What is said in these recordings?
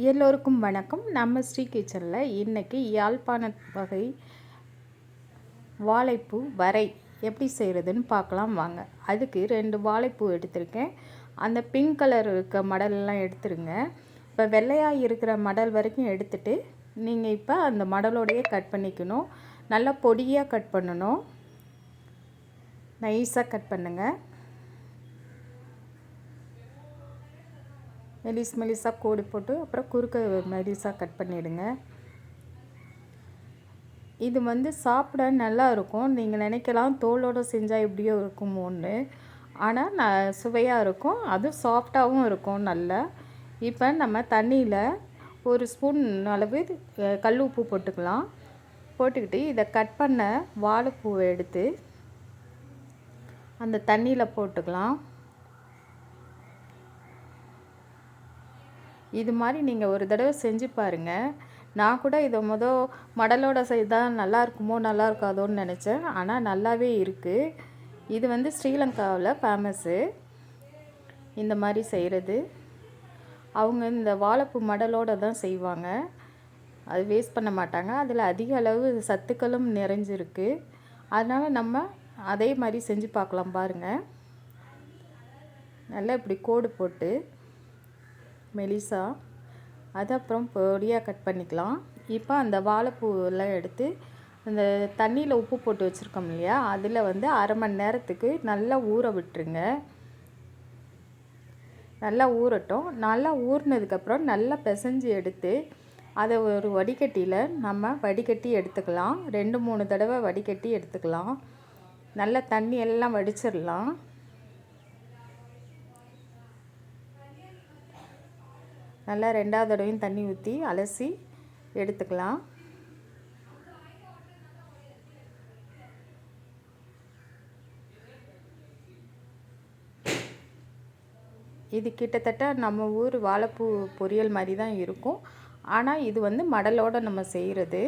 எல்லோருக்கும் வணக்கம். நம்ம ஸ்ரீ கிச்சனில் இன்றைக்கி யாழ்ப்பாண வகை வாழைப்பூ வரை எப்படி செய்கிறதுன்னு பார்க்கலாம் வாங்க. அதுக்கு ரெண்டு வாழைப்பூ எடுத்திருக்கேன். அந்த பிங்க் கலர் இருக்க மடலெல்லாம் எடுத்துருங்க. இப்போ வெள்ளையாக இருக்கிற மடல் வரைக்கும் எடுத்துட்டு நீங்கள் இப்போ அந்த மடலோடையே கட் பண்ணிக்கணும். நல்லா பொடியாக கட் பண்ணணும். நைஸாக கட் பண்ணுங்கள் மெலிஸ் மெலிஸாக கோடு போட்டு அப்புறம் குறுக்க மெலிஸாக கட் பண்ணிவிடுங்க இது வந்து சாப்பிட நல்லா இருக்கும். நீங்கள் நினைக்கலாம் தோலோடு செஞ்சால் எப்படியோ இருக்குமோன்னு ஆனால் ந சுவையாக இருக்கும். அதுவும் சாஃப்டாகவும் இருக்கும் நல்லா. இப்போ நம்ம தண்ணியில் ஒரு ஸ்பூன் அளவு கல் உப்பு போட்டுக்கலாம். போட்டுக்கிட்டு இதை கட் பண்ண வாழைப்பூவை எடுத்து அந்த தண்ணியில் போட்டுக்கலாம். இது மாதிரி நீங்கள் ஒரு தடவை செஞ்சு பாருங்கள் நான் கூட இதை மொதல் மடலோட செய்தால் நல்லா இருக்குமோ நல்லா இருக்காதோன்னு நினச்சேன். ஆனால் நல்லாவே இருக்குது இது வந்து ஸ்ரீலங்காவில் ஃபேமஸ்ஸு இந்த மாதிரி செய்கிறது அவங்க இந்த வாழைப்பூ மடலோடு தான் செய்வாங்க. அது வேஸ்ட் பண்ண மாட்டாங்க. அதில் அதிக அளவு சத்துக்களும் நிறைஞ்சிருக்கு. அதனால் நம்ம அதே மாதிரி செஞ்சு பார்க்கலாம் பாருங்கள் நல்லா இப்படி கோடு போட்டு மெலிசா. அது அப்புறம் பொடியாக கட் பண்ணிக்கலாம். இப்போ அந்த வாழைப்பூவெல்லாம் எடுத்து அந்த தண்ணியில் உப்பு போட்டு வச்சுருக்கோம் இல்லையா? அதில் வந்து அரை மணி நேரத்துக்கு நல்லா ஊற விட்டுருங்க. நல்லா ஊறட்டும். நல்லா ஊறினதுக்கப்புறம் நல்லா பிசைஞ்சு எடுத்து அதை ஒரு வடிகட்டியில் நம்ம வடிகட்டி எடுத்துக்கலாம். ரெண்டு மூணு தடவை வடிகட்டி எடுத்துக்கலாம். நல்லா தண்ணி எல்லாம் வடிச்சிடலாம். நல்லா ரெண்டாவது தடவையும் தண்ணி ஊற்றி அலசி எடுத்துக்கலாம். இது கிட்டத்தட்ட நம்ம ஊர் வாழைப்பூ பொரியல் மாதிரி தான் இருக்கும். ஆனால் இது வந்து மடலோடு நம்ம செய்கிறது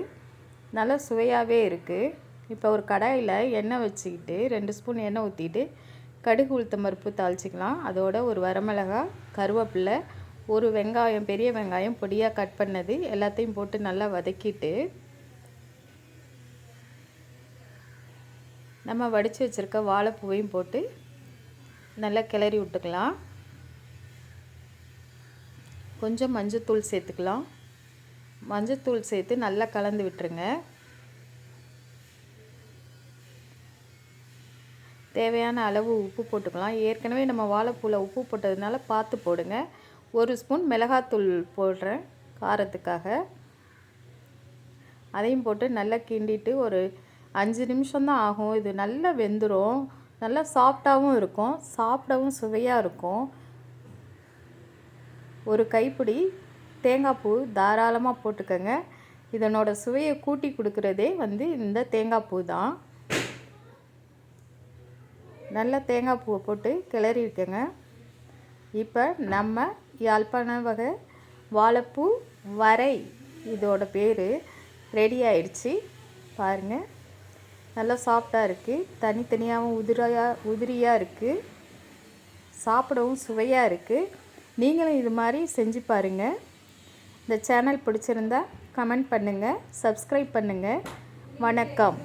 நல்லா சுவையாகவே இருக்குது இப்போ ஒரு கடாயில் எண்ணெய் வச்சுக்கிட்டு ரெண்டு ஸ்பூன் எண்ணெய் ஊற்றிட்டு கடுகு உளுத்தம் பருப்பு தாளிச்சிக்கலாம். அதோட ஒரு வரமிளகா கருவேப்பிலை ஒரு வெங்காயம் பெரிய வெங்காயம் பொடியாக கட் பண்ணது. எல்லாத்தையும் போட்டு நல்லா வதக்கிட்டு நம்ம வடித்து வச்சுருக்க வாழைப்பூவையும் போட்டு நல்லா கிளறி விட்டுக்கலாம். கொஞ்சம் மஞ்சத்தூள் சேர்த்துக்கலாம். மஞ்சத்தூள் சேர்த்து நல்லா கலந்து விட்டுருங்க. தேவையான அளவு உப்பு போட்டுக்கலாம். ஏற்கனவே நம்ம வாழைப்பூவில் உப்பு போட்டதுனால பார்த்து போடுங்க. ஒரு ஸ்பூன் மிளகாத்தூள் போடுறேன் காரத்துக்காக. அதையும் போட்டு நல்லா கிண்டிட்டு ஒரு அஞ்சு நிமிஷம்தான் ஆகும். இது நல்லா வெந்துடும் நல்லா சாஃப்டாகவும் இருக்கும். சாப்பிடவும் சுவையாக இருக்கும். ஒரு கைப்பிடி தேங்காய் பூ தாராளமாக போட்டுக்கோங்க. இதனோட சுவையை கூட்டி கொடுக்குறதே வந்து இந்த தேங்காய் பூ தான். நல்ல தேங்காய் பூவை போட்டு கிளறி இருக்கேங்க இப்போ நம்ம யாழ்ப்பாண வகை வாழைப்பூ வரை இதோட பேர் ரெடி ஆயிடுச்சு. பாருங்கள் நல்லா சாஃப்டாக இருக்குது தனித்தனியாகவும் உதிரியாக உதிரியாக இருக்குது சாப்பிடவும் சுவையாக இருக்குது நீங்களும் இது மாதிரி செஞ்சு பாருங்கள் இந்த சேனல் பிடிச்சிருந்தா கமெண்ட் பண்ணுங்கள் சப்ஸ்கிரைப் பண்ணுங்கள் வணக்கம்.